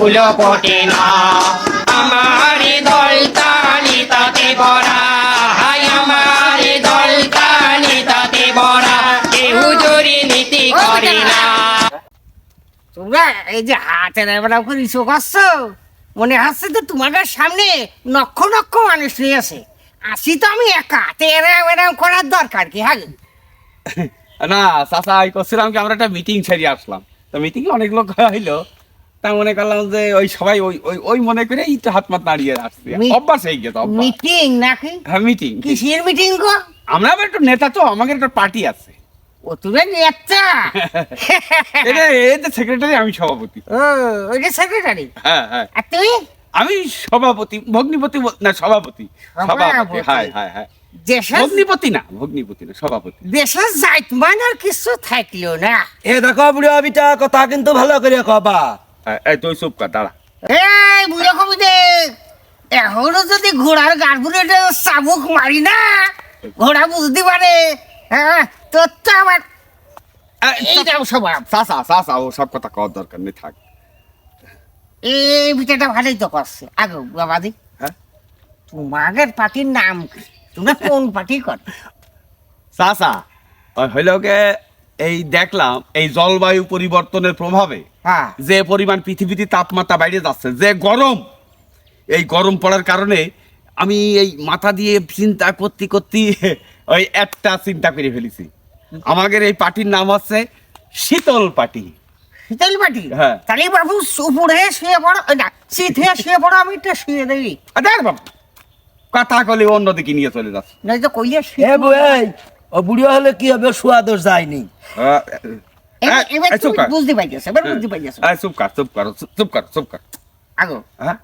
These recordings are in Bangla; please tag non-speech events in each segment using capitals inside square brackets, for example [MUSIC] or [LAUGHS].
ফুল ফোটে না আমার দল তালি তাতে বড়া। হাই আমার দল তালি তাতে বড়া। কেউ জোরে নীতি করে না। তোমরা এই যে হাতে করে ইসো করছ মনে হচ্ছে তো তোমাদের সামনে নক্ষ নক্ষ মানুষ নিয়ে আছে। আসি তো আমি একা তো এরম করার দরকার কি হ্যাঁ? না চাচা করছিলাম কি আমরা একটা মিটিং ছেড়ে আসলাম। তো মিটিং অনেক লোক হইল। তা মনে করলাম যে ওই সবাই ওই ওই ওই মনে করে একটু হাত মাত নাড়িয়ে আসছে। অভ্যাস হয়ে গেছে মিটিং নাকি? হ্যাঁ মিটিং। কিসের মিটিং গো? আমরা আবার একটু নেতা তো আমাদের একটা পার্টি আছে। ও তুমি নেতা? [LAUGHS] এটা এটা সেক্রেটারি আমি সভাপতি। ও ওইটা সেক্রেটারি হ্যাঁ হ্যাঁ। আর তুমি আমি সভাপতি ভগ্নিপতি না সভাপতি। সভাপতি। হ্যাঁ হ্যাঁ হ্যাঁ। ভগ্নিপতি না ভগ্নিপতি না সভাপতি। দেশের যাইত মানার কিছু থাকল না। এ দেখো বুড়ো কথা কিন্তু ভালো করে কবা। এই তুই চুপ কর দাঁড়া। এই বুড়ো কবি দে এখনও যদি ঘোড়ার গাড়গুলো চাবুক মারি না ঘোড়া বুঝতে পারে হ্যাঁ তোর তো আমার এইটাও স্বভাব চাচা চাচা ও সব কথা কওয়ার দরকার নেই থাক। এই ভিটাটা ভালোই তো করছে। আগো বাবাদি হ্যাঁ? তোমাদের পার্টির নাম কি? তোমরা কোন পার্টি কর? চাচা হইল গে এই দেখলাম এই জলবায়ু পরিবর্তনের প্রভাবে হ্যাঁ। যে পরিমাণ পৃথিবীতে তাপমাত্রা বাইরে যাচ্ছে যে গরম এই গরম পড়ার কারণে আমি এই মাথা দিয়ে চিন্তা করতে করতে [LAUGHS] ওই একটা চিন্তা করে ফেলেছি। আমাদের এই পার্টির নাম হচ্ছে শীতল পার্টি। শীতল পার্টি? হ্যাঁ। তাহলে বাবু উপরে শুয়ে পড়ো না শীত শুয়ে পড়ো আমি একটু শুয়ে দেবি দেখ বাবা কথা কলে অন্যদিকে নিয়ে চলে যাচ্ছে। নয়তো কইলে এ শুয়ে ও বুড়ো হলে কি হবে? সুয়াদর যায়নি। বুঝতে পাইতেছো এবার বুঝতে পাইতেছো চুপ কর চুপ কর চুপ- চুপ কর চুপ কর। আগো হ্যাঁ।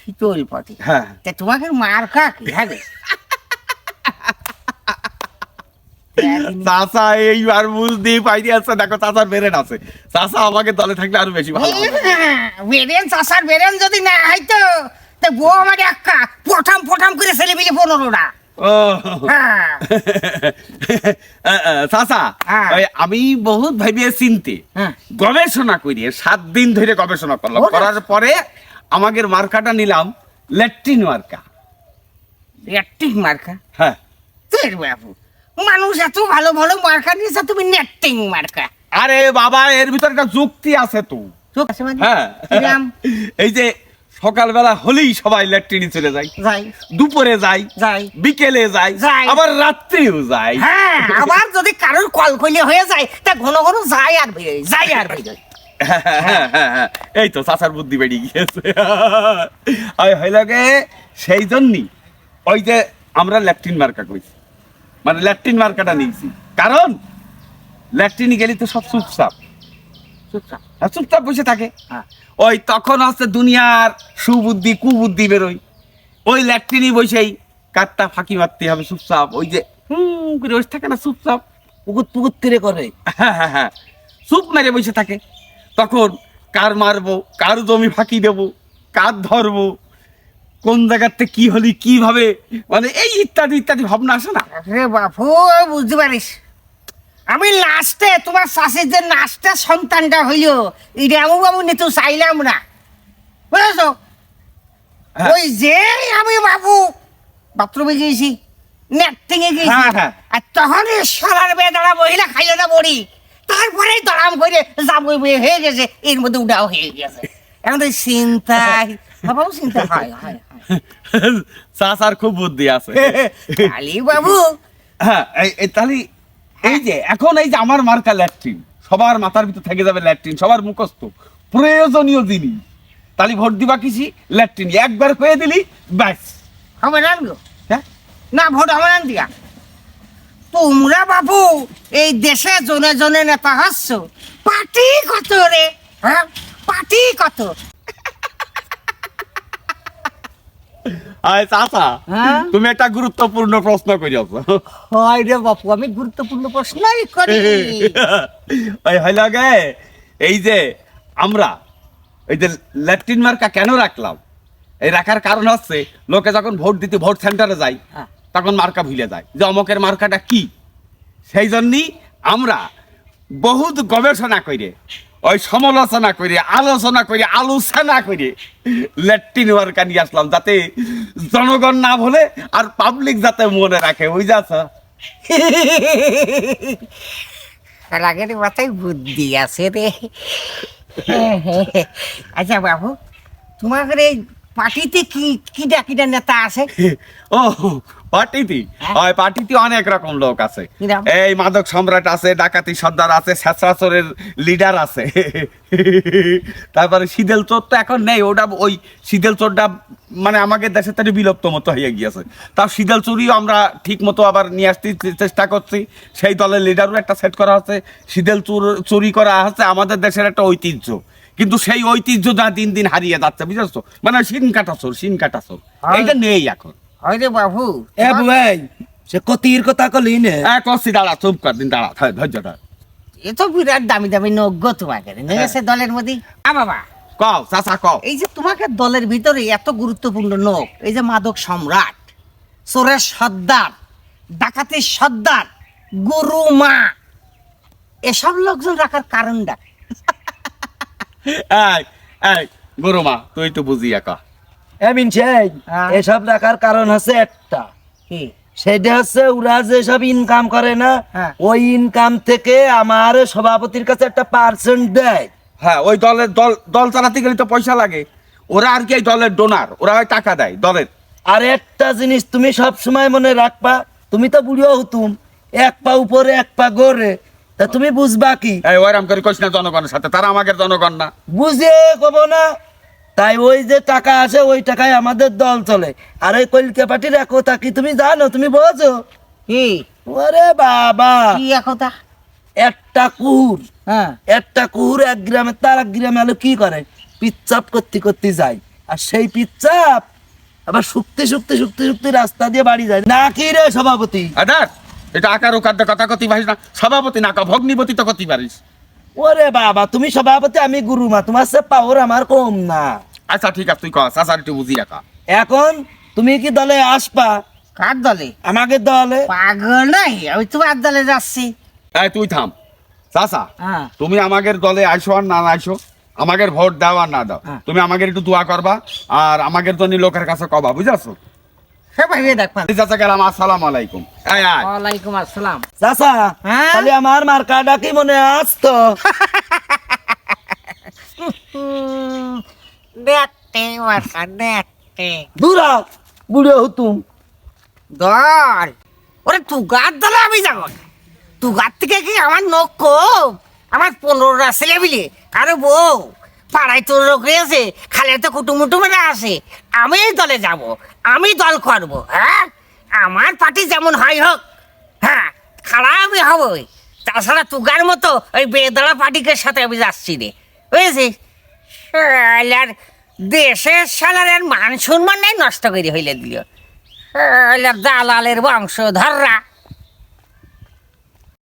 শীতল হ্যাঁ। তা তোমাকে মার হ্যাঁ [LAUGHS] এইবার দেখো চাচার বেরেন আছে। চাচা আমাকে দলে থাকলে আরও বেশি ভালো। বেরেন চাষার বেরেন যদি না হয়তো তা বউ আমার একা পঠাম পঠাম করে ছেলে মিলে পনেরোটা। [LAUGHS] চাচা হ্যাঁ। আমি বহুত ভাবিয়ে চিনতে। হ্যাঁ। গবেষণা করি সাত দিন ধরে গবেষণা করলাম। করার পরে আমাদের মার্কাটা নিলাম ল্যাট্রিন মার্কা। মার্কা? হ্যাঁ। বাবু মানুষ এত ভালো ভালো মার্কা নিয়েছে তুমি মার্কা। আরে বাবা এর ভিতরে একটা যুক্তি আছে তো। মানে? হ্যাঁ। [LAUGHS] এই যে সকালবেলা হলেই সবাই ল্যাট্রিনে চলে যায়। যাই। দুপুরে যাই যাই। বিকেলে যাই যাই। আবার রাত্রেও যাই। হ্যাঁ আবার যদি কারোর কল কইলে হয়ে যায় তা ঘন ঘন যাই আর বেরোয় যাই আর বেরোয় হ্যাঁ, হ্যাঁ, হ্যাঁ। এই তো চাচার বুদ্ধি বেরিয়ে গিয়েছে। ওই হইলগে সেই জন্যই ওই যে আমরা ল্যাট্রিন মার্কা কইছি মানে ল্যাট্রিন মার্কাটা নিয়েছি। কারণ ল্যাট্রিনে গেলে তো সব চুপচাপ। চুপচাপ। আর চুপচাপ বসে থাকে। হ্যাঁ। ওই তখন হচ্ছে দুনিয়ার সুবুদ্ধি কুবুদ্ধি বেরোয়। ওই ল্যাট্রিনই বসেই কাঠটা ফাঁকি মারতে হবে চুপচাপ। ওই যে হুম করে বসে থাকে না চুপচাপ। পুকুত পুকুত তীরে করে। হ্যাঁ হ্যাঁ হ্যাঁ। চুপ মেরে বসে থাকে। তখন কার মারবো কার জমি ফাঁকি দেবো কার ধরবো কোন জায়গাতে কি হলি কীভাবে? মানে এই ইত্যাদি ইত্যাদি ভাবনা আসে না? বাপু বুঝতে পারিস। আমি লাস্টে তোমার শাশুর যে লাস্টে সন্তানটা হইল। এটা আমি বাবু নিতে চাইলাম না। বুঝেছ? হ্যাঁ। ওই যে আমি বাবু বাথরুমে গিয়েছি নেটিংয়ে গিয়েছি। হ্যাঁ, হ্যাঁ। আর তখন সারার বেদারা মহিলা খাইলো না বড়ি। তারপরে দড়াম করে যাব হয়ে গেছে এর মধ্যে উঠাও হয়ে গেছে। এখন তো চিন্তায় বাবু চিন্তা হয় হয় [LAUGHS] চাচার খুব বুদ্ধি আছে। [LAUGHS] কালী বাবু হ্যাঁ তাহলে এই যে এখন এই যে আমার মার্কা ল্যাট্রিন সবার মাথার ভিতর থেকে যাবে ল্যাট্রিন সবার মুখস্থ। প্রয়োজনীয় জিনিস। তাহলে ভোট দিবা কিসি? ল্যাট্রিন। একবার কয়ে দিলি ব্যাস। আমার গো হ্যাঁ? না ভোট হবে না। দিয়া তোমরা বাবু এই দেশে জনে জনে নেতা হাসছো। পার্টি কত রে হ্যাঁ? পার্টি কত? আয় চাচা। হ্যাঁ? তুমি একটা গুরুত্বপূর্ণ প্রশ্ন করিয়াছ। হয় রে বাপু আমি গুরুত্বপূর্ণ প্রশ্নই করি। [LAUGHS] ওই হইল গে এই যে আমরা এই যে ল্যাট্রিন মার্কা কেন রাখলাম? এই রাখার কারণ হচ্ছে লোকে যখন ভোট দিতে ভোট সেন্টারে যায় হ্যাঁ। তখন মার্কা ভুলে যায় যে অমকের মার্কাটা কি? সেই জন্যই আমরা বহুত গবেষণা করে ওই সমালোচনা করে আলোচনা করে আলোচনা করে। ল্যাট্রিন ওয়ার্কা নিয়ে আসলাম যাতে জনগণ না বলে আর পাবলিক যাতে মনে রাখে ওই যাচ্ছে রাগের মাথায় বুদ্ধি আছে রে। আচ্ছা বাবু তোমাদের এই পার্টিতে কি কিটা কিটা নেতা আছে? ও পার্টিতে? ওই পার্টিতে অনেক রকম লোক আছে। এই মাদক সম্রাট আছে ডাকাতি সর্দার আছে শেষরাসরের লিডার আছে। [LAUGHS] তারপরে শীতল চোর তো এখন নেই ওটা ওই শীতল চোরটা মানে আমাদের দেশে থেকে বিলুপ্ত মতো হয়ে গিয়েছে। তাও শীতল চুরিও আমরা ঠিক মতো আবার নিয়ে আসতে চেষ্টা করছি। সেই দলের লিডারও একটা সেট করা হচ্ছে শীতল চুর চুরি করা হচ্ছে আমাদের দেশের একটা ঐতিহ্য। কিন্তু সেই ঐতিহ্য যা দিন দিন হারিয়ে যাচ্ছে বুঝেছ? মানে শিন কাটা চোর শিন কাটা চোর এইটা নেই এখন। হয় রে বাবু। এ বুয়াই সে কতির কথা কলি নে। এক কষি দাঁড়া চুপ কর দিন দাঁড়া থাক, ধৈর্যটা এ তো বিরাট দামি দামি নজ্ঞ তোমাকে নিয়েছে দলের মধ্যে। আ বাবা কও চাচা কও। এই যে তোমাকে দলের ভিতরে এত গুরুত্বপূর্ণ লোক এই যে মাদক সম্রাট চোরের সর্দার ডাকাতের সর্দার গুরু মা এসব লোকজন রাখার কারণটা এই এই গরুমা তুই তো বুঝি একা এ মিনছাই হ্যাঁ। এসব রাখার কারণ হচ্ছে একটা। সেটা হচ্ছে ওরা যে সব ইনকাম করে না হ্যাঁ। ওই ইনকাম থেকে আমার সভাপতির কাছে একটা পার্সেন্ট দেয়। হ্যাঁ ওই দলের দল দল চালাতে গেলে তো পয়সা লাগে। ওরা আর কি দলের ডোনার ওরা ওই টাকা দেয় দলের। আর একটা জিনিস তুমি সব সময় মনে রাখবা তুমি তো বুড়িও হতুম এক পা উপরে এক পা গড়ে তা তুমি বুঝবা কি? এই ওইরাম করে কইস না জনগণের সাথে তারা আমাদের জনগণ না। বুঝে কব না তাই ওই যে টাকা আছে ওই টাকায় আমাদের দল চলে। আর ওই কলিকা পার্টির একতা কি তুমি জানো? তুমি বোঝো? কি? ওরে বাবা। কি একতা? একটা কুহুর। হ্যাঁ। একটা কুহুর এক গ্রামে তার এক গ্রামে আলো কি করে? পিচ্চাপ করতে করতে যায়। আর সেই পিচ্চাপ আবার শুকতে শুকতে শুকতে শুকতে রাস্তা দিয়ে বাড়ি যায়। না কি রে সভাপতি? আদার এটা আকার ওকার কথা কতি পারিস না। সভাপতি না কা ভগ্নিপতি তো কতি পারিস। ওরে বাবা তুমি সভাপতি আমি গুরু মা তোমার সে পাওয়ার আমার কম না। আচ্ছা ঠিক আছে তুই কহ চাচার একটু বুঝি একা এখন তুমি কি দলে আসবা? কার দলে? আমাকে দলে। পাগল নাই আমি তোমার দলে যাচ্ছি। এই তুই থাম। চাচা হ্যাঁ। তুমি আমাদের দলে আইসো আর না আইসো আমাদের ভোট দাও আর না দাও। হ্যাঁ। তুমি আমাদের একটু দোয়া করবা আর আমাদের জন্য লোকের কাছে কবা বুঝাছো? আমার মার্কাটা কি মনে আসতো? [LAUGHS] দেখতে মার্কা দেখতে। দূরা বুড়ো হতুম ওরে তুগার দলে আমি যাব। তুগার থেকে কি আমার নখ কম? আমার পনেরোটা ছেলে মিলে আরে বউ? পাড়ায় তোর লোক আছে খালে তো কুটুমুটুমেরা আসে আমি এই দলে যাব, আমি দল করব হ্যাঁ? আমার পার্টি যেমন হয় হোক হ্যাঁ? খারাপ আমি হবই। তাছাড়া তুগার মতো ওই বেদড়া পার্টিকে সাথে আমি যাচ্ছি রে বুঝেছিস? শালার দেশের শালার আর মান সম্মান নাই নষ্ট করে হইলে দিল। দালালের বংশধররা